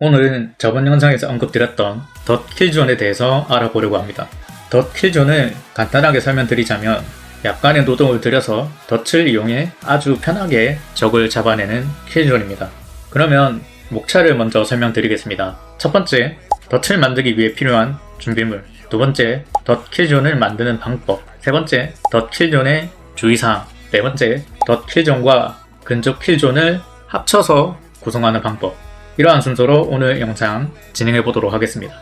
오늘은 저번 영상에서 언급드렸던 덧 킬존에 대해서 알아보려고 합니다. 덧 킬존을 간단하게 설명드리자면 약간의 노동을 들여서 덫을 이용해 아주 편하게 적을 잡아내는 킬존입니다. 그러면 목차를 먼저 설명드리겠습니다. 첫 번째, 덫을 만들기 위해 필요한 준비물. 두 번째, 덫 킬존을 만드는 방법. 세 번째, 덫 킬존의 주의사항. 네 번째, 덫 킬존과 근접 킬존을 합쳐서 구성하는 방법. 이러한 순서로 오늘 영상 진행해 보도록 하겠습니다.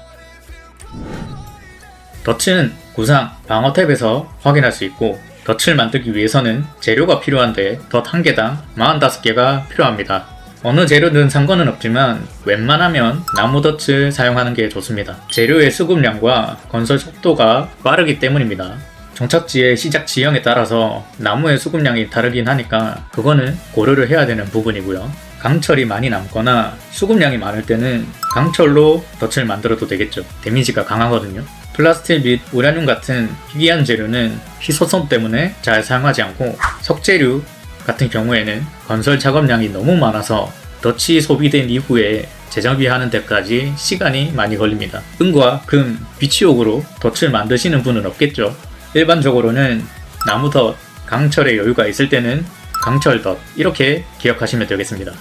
덫은 구상, 방어 탭에서 확인할 수 있고 덫을 만들기 위해서는 재료가 필요한데 덫 한 개당 45개가 필요합니다. 어느 재료든 상관은 없지만 웬만하면 나무 덫을 사용하는 게 좋습니다. 재료의 수급량과 건설 속도가 빠르기 때문입니다. 종착지의 시작 지형에 따라서 나무의 수급량이 다르긴 하니까 그거는 고려를 해야 되는 부분이고요. 강철이 많이 남거나 수급량이 많을 때는 강철로 덫을 만들어도 되겠죠. 데미지가 강하거든요. 플라스틱 및 우라늄 같은 희귀한 재료는 희소성 때문에 잘 사용하지 않고 석재류 같은 경우에는 건설 작업량이 너무 많아서 덫이 소비된 이후에 재정비하는 데까지 시간이 많이 걸립니다. 은과 금, 비치옥으로 덫을 만드시는 분은 없겠죠. 일반적으로는 나무덫, 강철의 여유가 있을 때는 강철덫 이렇게 기억하시면 되겠습니다.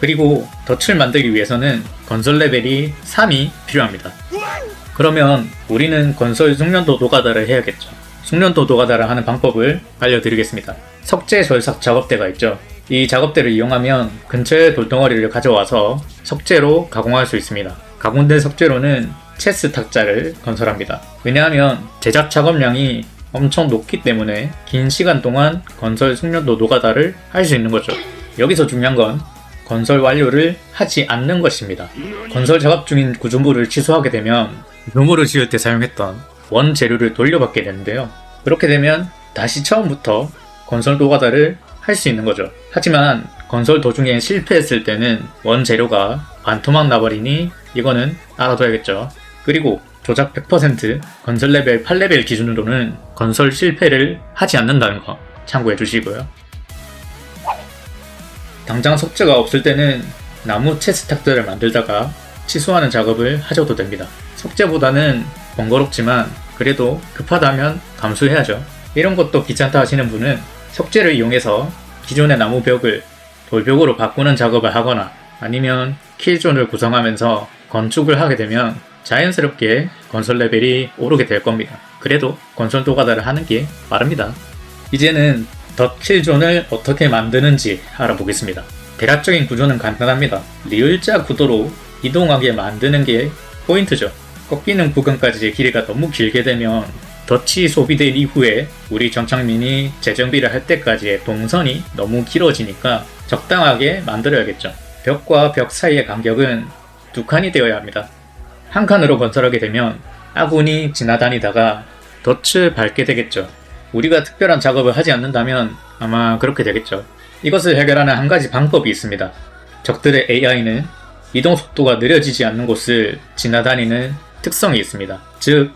그리고 덫을 만들기 위해서는 건설 레벨이 3이 필요합니다. 그러면 우리는 건설 숙련도 노가다를 해야겠죠. 숙련도 노가다를 하는 방법을 알려드리겠습니다. 석재 절삭 작업대가 있죠. 이 작업대를 이용하면 근처의 돌덩어리를 가져와서 석재로 가공할 수 있습니다. 가공된 석재로는 체스 탁자를 건설합니다. 왜냐하면 제작 작업량이 엄청 높기 때문에 긴 시간 동안 건설 숙련도 노가다를 할 수 있는 거죠. 여기서 중요한 건 건설 완료를 하지 않는 것입니다. 건설 작업 중인 구조물을 취소하게 되면 묘물을 지을 때 사용했던 원 재료를 돌려받게 되는데요. 그렇게 되면 다시 처음부터 건설 노가다를 할 수 있는 거죠. 하지만 건설 도중에 실패했을 때는 원 재료가 반토막 나버리니 이거는 알아둬야겠죠. 그리고 조작 100% 건설 레벨 8레벨 기준으로는 건설 실패를 하지 않는다는 거 참고해 주시고요. 당장 석재가 없을 때는 나무 체스탁들을 만들다가 취소하는 작업을 하셔도 됩니다. 석재보다는 번거롭지만 그래도 급하다면 감수해야죠. 이런 것도 귀찮다 하시는 분은 석재를 이용해서 기존의 나무 벽을 돌벽으로 바꾸는 작업을 하거나 아니면 킬존을 구성하면서 건축을 하게 되면 자연스럽게 건설 레벨이 오르게 될 겁니다. 그래도 건설 도가다를 하는 게 빠릅니다. 이제는 덧 킬존을 어떻게 만드는지 알아보겠습니다. 대략적인 구조는 간단합니다. 리을자 구도로 이동하게 만드는 게 포인트죠. 꺾이는 구간까지 길이가 너무 길게 되면 덫이 소비된 이후에 우리 정착민이 재정비를 할 때까지의 동선이 너무 길어지니까 적당하게 만들어야겠죠. 벽과 벽 사이의 간격은 두 칸이 되어야 합니다. 한 칸으로 건설하게 되면 아군이 지나다니다가 덫을 밟게 되겠죠. 우리가 특별한 작업을 하지 않는다면 아마 그렇게 되겠죠. 이것을 해결하는 한 가지 방법이 있습니다. 적들의 AI는 이동 속도가 느려지지 않는 곳을 지나다니는 특성이 있습니다. 즉,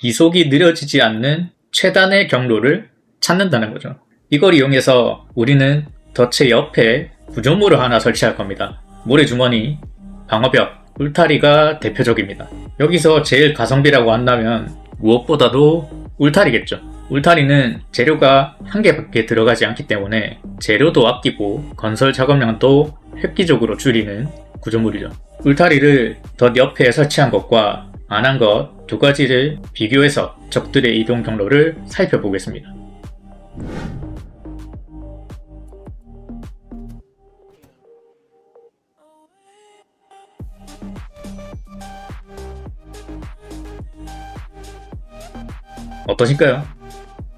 이속이 느려지지 않는 최단의 경로를 찾는다는 거죠. 이걸 이용해서 우리는 덫의 옆에 구조물을 하나 설치할 겁니다. 모래주머니, 방어벽, 울타리가 대표적입니다. 여기서 제일 가성비라고 한다면 무엇보다도 울타리겠죠. 울타리는 재료가 한 개밖에 들어가지 않기 때문에 재료도 아끼고 건설 작업량도 획기적으로 줄이는 구조물이죠. 울타리를 덧 옆에 설치한 것과 안 한 것 두 가지를 비교해서 적들의 이동 경로를 살펴보겠습니다. 어떠실까요?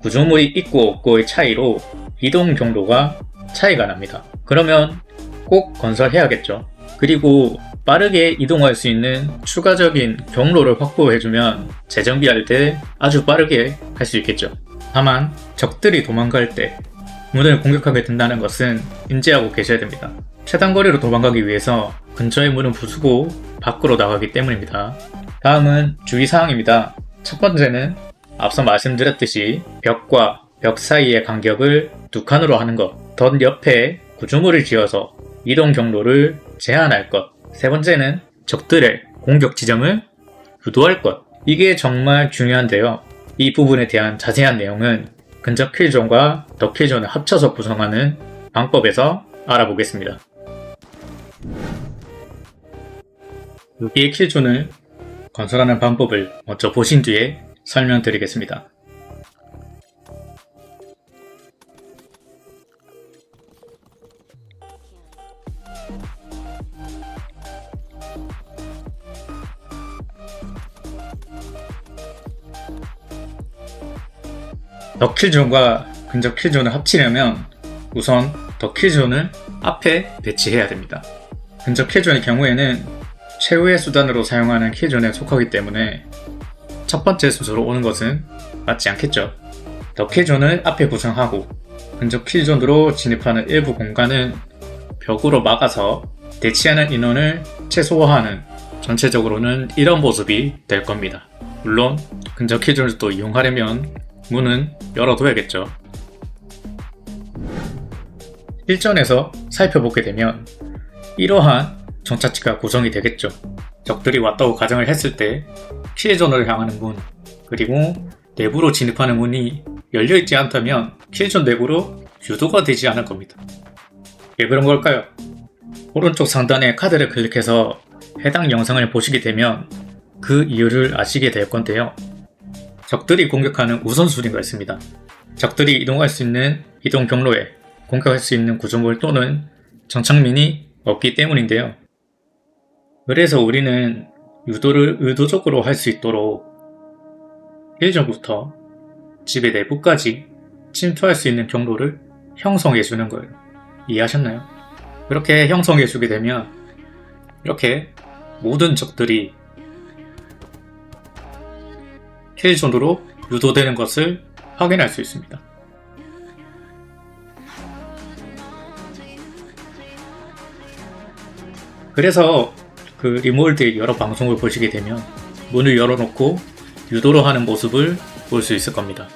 구조물이 있고 없고의 차이로 이동 경로가 차이가 납니다. 그러면 꼭 건설해야겠죠. 그리고 빠르게 이동할 수 있는 추가적인 경로를 확보해주면 재정비할 때 아주 빠르게 할 수 있겠죠. 다만 적들이 도망갈 때 문을 공격하게 된다는 것은 인지하고 계셔야 됩니다. 최단 거리로 도망가기 위해서 근처의 문은 부수고 밖으로 나가기 때문입니다. 다음은 주의사항입니다. 첫 번째는 앞서 말씀드렸듯이 벽과 벽 사이의 간격을 두 칸으로 하는 것, 덧 옆에 구조물을 지어서 이동 경로를 제한할 것. 세 번째는 적들의 공격 지점을 유도할 것. 이게 정말 중요한데요. 이 부분에 대한 자세한 내용은 근접 킬존과 더 킬존을 합쳐서 구성하는 방법에서 알아보겠습니다. 여기의 킬존을 건설하는 방법을 먼저 보신 뒤에 설명드리겠습니다. 더 킬존과 근접 킬존을 합치려면 우선 더 킬존을 앞에 배치해야 됩니다. 근접 킬존의 경우에는 최후의 수단으로 사용하는 킬존에 속하기 때문에 첫 번째 순서로 오는 것은 맞지 않겠죠. 더 킬존을 앞에 구성하고 근접 킬존으로 진입하는 일부 공간은 벽으로 막아서 대치하는 인원을 최소화하는 전체적으로는 이런 모습이 될 겁니다. 물론 근접 킬존을 또 이용하려면 문은 열어둬야겠죠. 일전에서 살펴보게 되면 이러한 정착지가 구성이 되겠죠. 적들이 왔다고 가정을 했을 때 킬존을 향하는 문, 그리고 내부로 진입하는 문이 열려있지 않다면 킬존 내부로 유도가 되지 않을 겁니다. 왜 그런 걸까요? 오른쪽 상단에 카드를 클릭해서 해당 영상을 보시게 되면 그 이유를 아시게 될 건데요. 적들이 공격하는 우선순위가 있습니다. 적들이 이동할 수 있는 이동 경로에 공격할 수 있는 구조물 또는 정착민이 없기 때문인데요. 그래서 우리는 유도를 의도적으로 할 수 있도록 예전부터 집의 내부까지 침투할 수 있는 경로를 형성해 주는 거예요. 이해하셨나요? 그렇게 형성해 주게 되면 이렇게 모든 적들이 킬존으로 유도되는 것을 확인할 수 있습니다. 그래서 그 리몰드의 여러 방송을 보시게 되면 문을 열어놓고 유도를 하는 모습을 볼 수 있을 겁니다.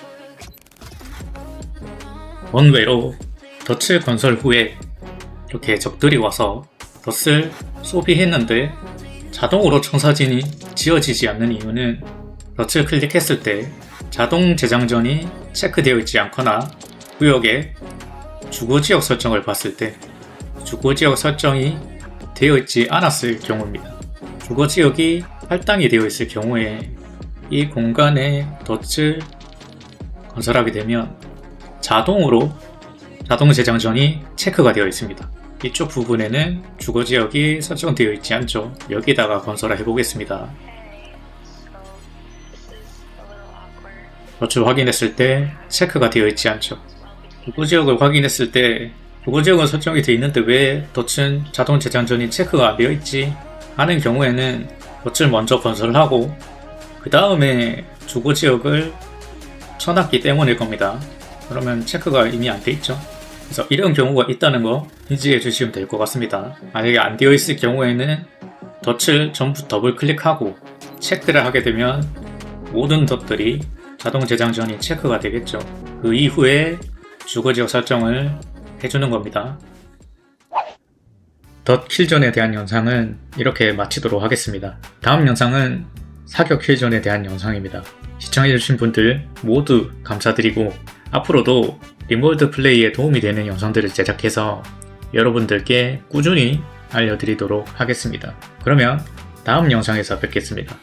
원외로 덫을 건설 후에 이렇게 적들이 와서 덫을 소비했는데 자동으로 청사진이 지어지지 않는 이유는 덫을 클릭했을 때 자동 재장전이 체크되어 있지 않거나 구역의 주거지역 설정을 봤을 때 주거지역 설정이 되어 있지 않았을 경우입니다. 주거 지역이 할당이 되어 있을 경우에 이 공간에 덫을 건설하게 되면 자동으로 자동 재장전이 체크가 되어 있습니다. 이쪽 부분에는 주거 지역이 설정되어 있지 않죠. 여기다가 건설을 해보겠습니다. 덫을 확인했을 때 체크가 되어 있지 않죠. 주거 지역을 확인했을 때 주거지역은 설정이 되어 있는데 왜 덫은 자동 재장전이 체크가 안 되어 있지? 하는 경우에는 덫을 먼저 건설하고 그 다음에 주거 지역을 쳐놨기 때문일 겁니다. 그러면 체크가 이미 안 돼 있죠. 그래서 이런 경우가 있다는 거 인지해 주시면 될 것 같습니다. 만약에 안 되어 있을 경우에는 덫을 전부 더블 클릭하고 체크를 하게 되면 모든 덫들이 자동 재장전이 체크가 되겠죠. 그 이후에 주거지역 설정을 해주는 겁니다. 덫 킬존에 대한 영상은 이렇게 마치도록 하겠습니다. 다음 영상은 사격 킬존에 대한 영상입니다. 시청해주신 분들 모두 감사드리고 앞으로도 리몰드 플레이에 도움이 되는 영상들을 제작해서 여러분들께 꾸준히 알려드리도록 하겠습니다. 그러면 다음 영상에서 뵙겠습니다.